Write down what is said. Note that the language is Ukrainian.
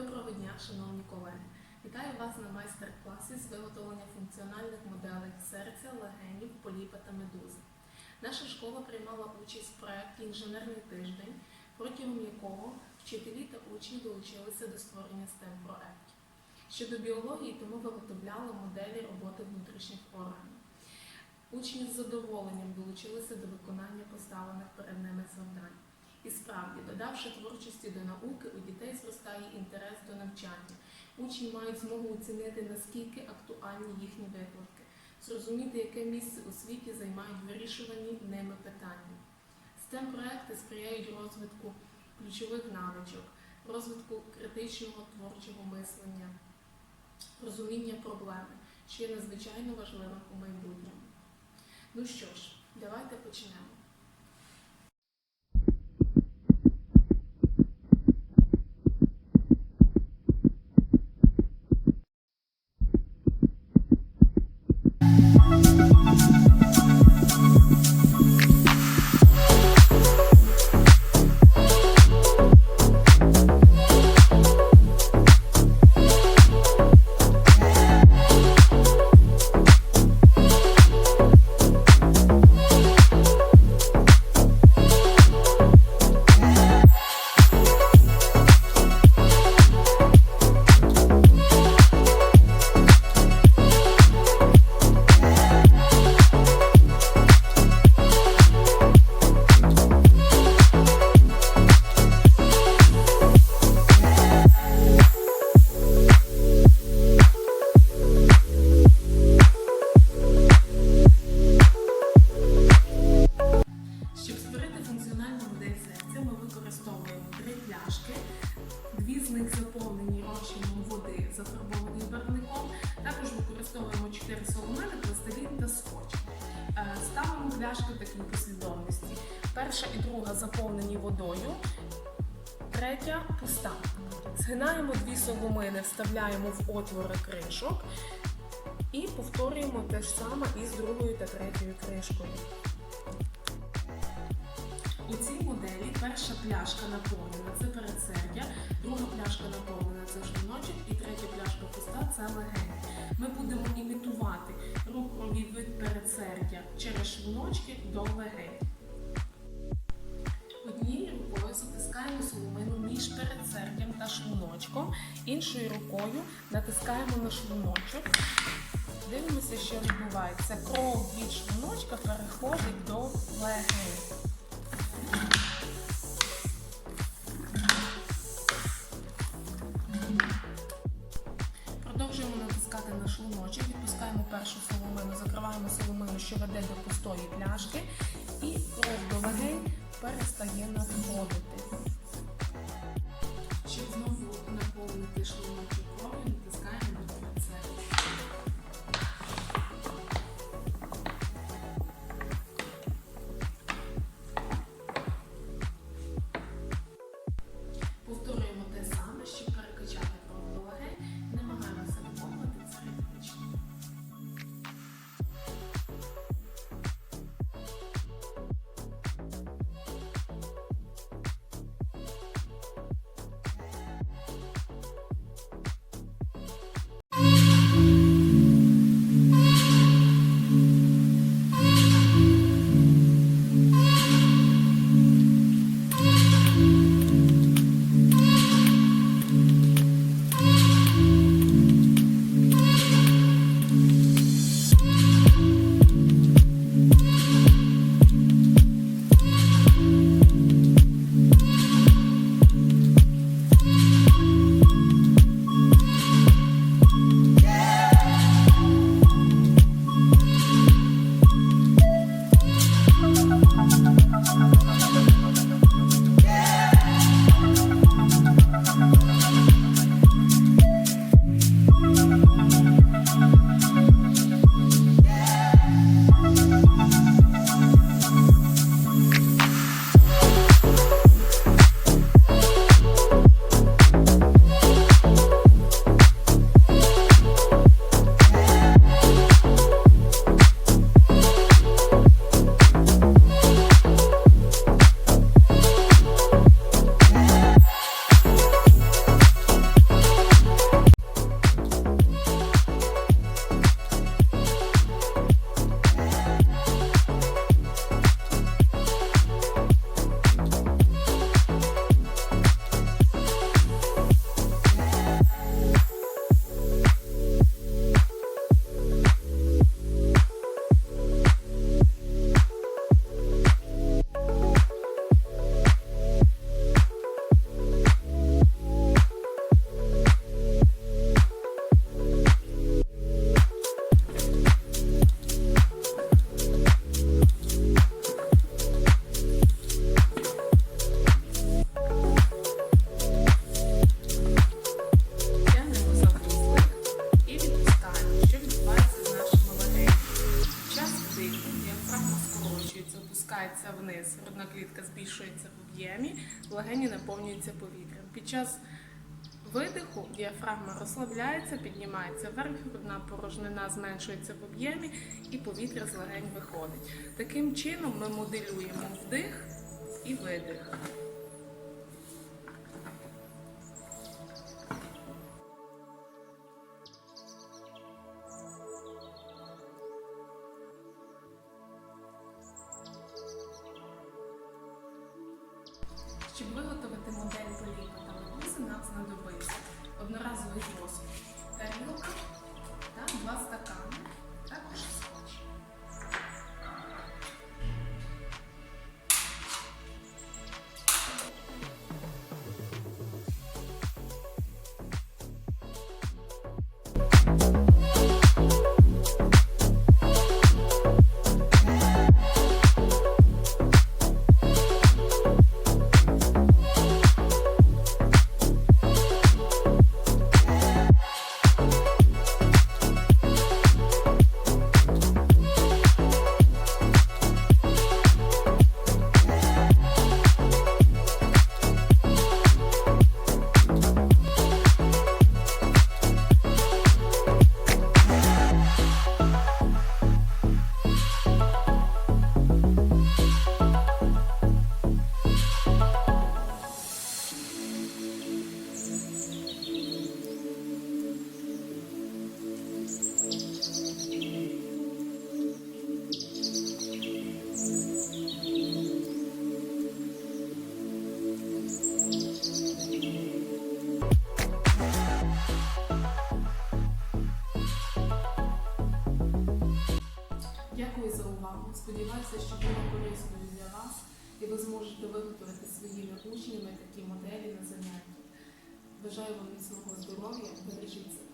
Доброго дня, шановні колеги! Вітаю вас на майстер-класі з виготовлення функціональних моделей серця, легенів, поліпа та медузи. Наша школа приймала участь в проєкті Інженерний тиждень, протягом якого вчителі та учні долучилися до створення stem проєктів. Щодо біології, то ми виготовляли моделі роботи внутрішніх органів. Учні з задоволенням долучилися до виконання поставлених перед ними завдань. І справді, додавши творчості до науки, у дітей зростає інтерес до навчання. Учні мають змогу оцінити, наскільки актуальні їхні викладки, зрозуміти, яке місце у світі займають вирішувані ними питання. stem проекти сприяють розвитку ключових навичок, розвитку критичного творчого мислення, розуміння проблеми, що є надзвичайно важливим у майбутньому. Ну що ж, давайте почнемо. Води, зафарбованою барвником. Також використовуємо чотири соломини, пластилін та скотч. Е, Ставимо пляшки в такій послідовності. Перша і друга заповнені водою, третя пуста. Згинаємо дві соломини, вставляємо в отвори кришок і повторюємо те ж саме із другою та третьою кришкою. Перша пляшка наповнена це передсердя, друга пляшка наповнена це шлуночок і третя пляшка пуста це легень. Ми будемо імітувати руховий вид передсердя через шлуночки до легень. Однією рукою затискаємо соломину між передсердям та шлуночком, іншою рукою натискаємо на шлуночок. Дивимося, що відбувається. Кров від шлуночка переходить до легень. Натискати на шлуночок, відпускаємо першу соломину, закриваємо соломину, що веде до пустої пляшки, і кров до легень перестає надходити. Щоб знову наповнити шлуночок опускається вниз, грудна клітка збільшується в об'ємі, легені наповнюються повітрям. Під час видиху діафрагма розслабляється, піднімається вверх, грудна порожнина зменшується в об'ємі і повітря з легень виходить. Таким чином ми моделюємо вдих і видих. Щоб виготовити модель поліпа та медузи, нам знадобиться одноразовий посуд, тарілка та два стакани, сподіваюся, що було корисною для вас і ви зможете виготовити своїми учнями такі моделі на заняття. Бажаю вам міцного здоров'я, бережіться.